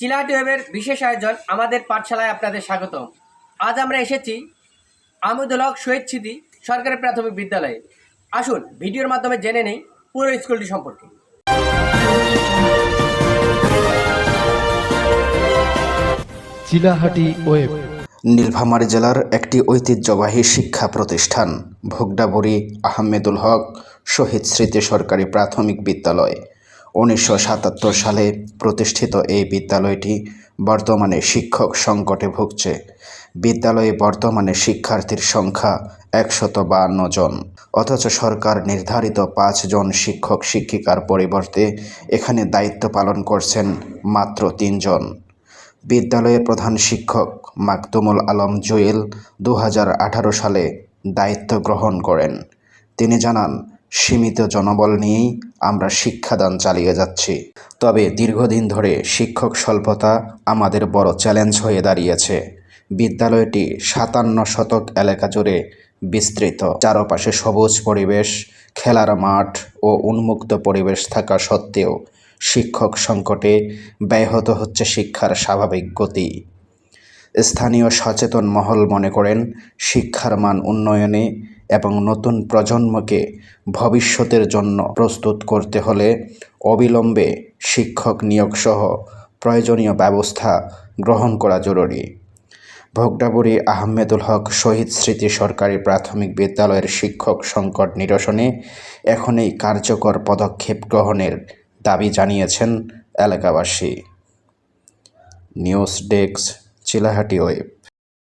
চিলাহাটি ওয়েবের বিশেষ আয়োজন আমাদের পাঠশালায় আপনাদের স্বাগত আজ আমরা এসেছি আমুদুল হক শহীদ স্মৃতি সরকারি প্রাথমিক বিদ্যালয়ে। আসুন ভিডিওর মাধ্যমে জেনে নেই পুরো স্কুলটি সম্পর্কে। চিলাহাটি ওয়েব। নীলফামারী জেলার একটি ঐতিহ্যবাহী শিক্ষা প্রতিষ্ঠান ভোগডাবুরি আহমেদুল হক শহীদ স্মৃতি সরকারি প্রাথমিক বিদ্যালয়। উনিশশো সাতাত্তর সালে প্রতিষ্ঠিত এই বিদ্যালয়টি বর্তমানে শিক্ষক সংকটে ভুগছে। বিদ্যালয়ে বর্তমানে শিক্ষার্থীর সংখ্যা একশত বাহান্ন জন। অথচ সরকার নির্ধারিত পাঁচজন শিক্ষক শিক্ষিকার পরিবর্তে এখানে দায়িত্ব পালন করছেন মাত্র তিনজন বিদ্যালয়ের প্রধান শিক্ষক মাকতুমুল আলম জুয়েল দু হাজার আঠারো সালে দায়িত্ব গ্রহণ করেন। তিনি জানান সীমিত জনবল নিয়েই আমরা শিক্ষাদান চালিয়ে যাচ্ছি। তবে দীর্ঘদিন ধরে শিক্ষক স্বল্পতা আমাদের বড় চ্যালেঞ্জ হয়ে দাঁড়িয়েছে। বিদ্যালয়টি সাতান্ন শতক এলাকা জুড়ে বিস্তৃত। চারপাশে সবুজ পরিবেশ, খেলার মাঠ ও উন্মুক্ত পরিবেশ থাকা সত্ত্বেও শিক্ষক সংকটে ব্যাহত হচ্ছে শিক্ষার স্বাভাবিক গতি। স্থানীয় সচেতন মহল মনে করেন, শিক্ষার মান উন্নয়নে এবং নতুন প্রজন্মকে ভবিষ্যতের জন্য প্রস্তুত করতে হলে অবিলম্বে শিক্ষক নিয়োগসহ প্রয়োজনীয় ব্যবস্থা গ্রহণ করা জরুরি। ভোগডাবুরি আহমেদুল হক শহীদ স্মৃতি সরকারি প্রাথমিক বিদ্যালয়ের শিক্ষক সংকট নিরসনে এখনই কার্যকর পদক্ষেপ গ্রহণের দাবি জানিয়েছেন এলাকাবাসী। News desk, Chilahati web.